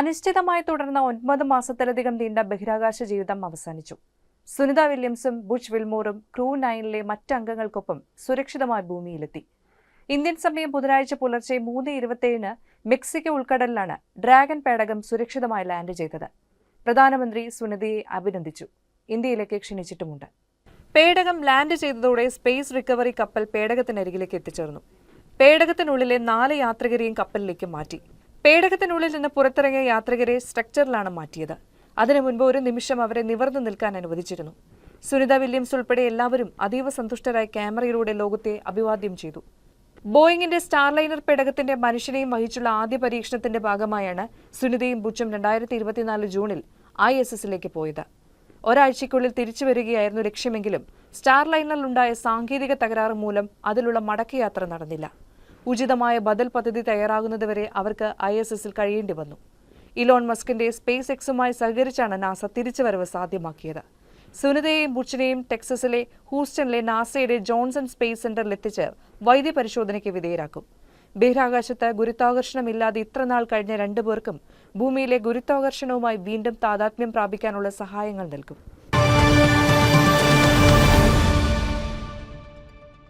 അനിശ്ചിതമായി തുടർന്ന ഒൻപത് മാസത്തിലധികം നീണ്ട ബഹിരാകാശ ജീവിതം അവസാനിച്ചു. സുനിത വില്യംസും ബുഷ് വിൽമോറും ക്രൂ നയനിലെ മറ്റ് അംഗങ്ങൾക്കൊപ്പം സുരക്ഷിതമായി ഭൂമിയിലെത്തി. ഇന്ത്യൻ സമയം ബുധനാഴ്ച പുലർച്ചെ മൂന്ന് ഇരുപത്തിയേഴിന് മെക്സിക്കോ ഉൾക്കടലിലാണ് ഡ്രാഗൺ പേടകം സുരക്ഷിതമായി ലാൻഡ് ചെയ്തത്. പ്രധാനമന്ത്രി സുനിതയെ അഭിനന്ദിച്ചു. ഇന്ത്യയിലേക്ക് ക്ഷണിച്ചിട്ടുമുണ്ട്. പേടകം ലാൻഡ് ചെയ്തതോടെ സ്പേസ് റിക്കവറി കപ്പൽ പേടകത്തിനരികിലേക്ക് എത്തിച്ചേർന്നു. പേടകത്തിനുള്ളിലെ നാല് യാത്രികരെയും കപ്പലിലേക്ക് മാറ്റി. പേടകത്തിനുള്ളിൽ നിന്ന് പുറത്തിറങ്ങിയ യാത്രികരെ സ്ട്രക്ചറിലാണ് മാറ്റിയത്. അതിനു മുൻപ് ഒരു നിമിഷം അവരെ നിവർന്നു നിൽക്കാൻ അനുവദിച്ചിരുന്നു. സുനിത വില്യംസ് ഉൾപ്പെടെ എല്ലാവരും അതീവ സന്തുഷ്ടരായി ക്യാമറയിലൂടെ ലോകത്തെ അഭിവാദ്യം ചെയ്തു. ബോയിങ്ങിന്റെ സ്റ്റാർലൈനർ പേടകത്തിന്റെ മനുഷ്യനെയും വഹിച്ചുള്ള ആദ്യ പരീക്ഷണത്തിന്റെ ഭാഗമായാണ് സുനിതയും ബുച്ചും രണ്ടായിരത്തി ഇരുപത്തിനാല് ജൂണിൽ ഐ എസ് എസിലേക്ക് പോയത്. ഒരാഴ്ചയ്ക്കുള്ളിൽ തിരിച്ചു വരികയായിരുന്നു ലക്ഷ്യമെങ്കിലും സ്റ്റാർലൈനറിലുണ്ടായ സാങ്കേതിക തകരാറ് മൂലം അതിലുള്ള മടക്കയാത്ര നടന്നില്ല. ഉചിതമായ ബദൽ പദ്ധതി തയ്യാറാകുന്നതുവരെ അവർക്ക് ഐ എസ് എസിൽ കഴിയേണ്ടി വന്നു. ഇലോൺ മസ്കിന്റെ സ്പേസ് എക്സുമായി സഹകരിച്ചാണ് നാസ തിരിച്ചുവരവ് സാധ്യമാക്കിയത്. സുനിതയെയും ബുച്ചിനെയും ടെക്സസിലെ ഹൂസ്റ്റണിലെ നാസയുടെ ജോൺസൺ സ്പേസ് സെന്ററിൽ എത്തിച്ച് വൈദ്യ പരിശോധനയ്ക്ക് വിധേയരാക്കും. ബഹിരാകാശത്ത് ഗുരുത്വാകർഷണമില്ലാതെ ഇത്രനാൾ കഴിഞ്ഞ രണ്ടുപേർക്കും ഭൂമിയിലെ ഗുരുത്വാകർഷണവുമായി വീണ്ടും താതാത്മ്യം പ്രാപിക്കാനുള്ള സഹായങ്ങൾ നൽകും.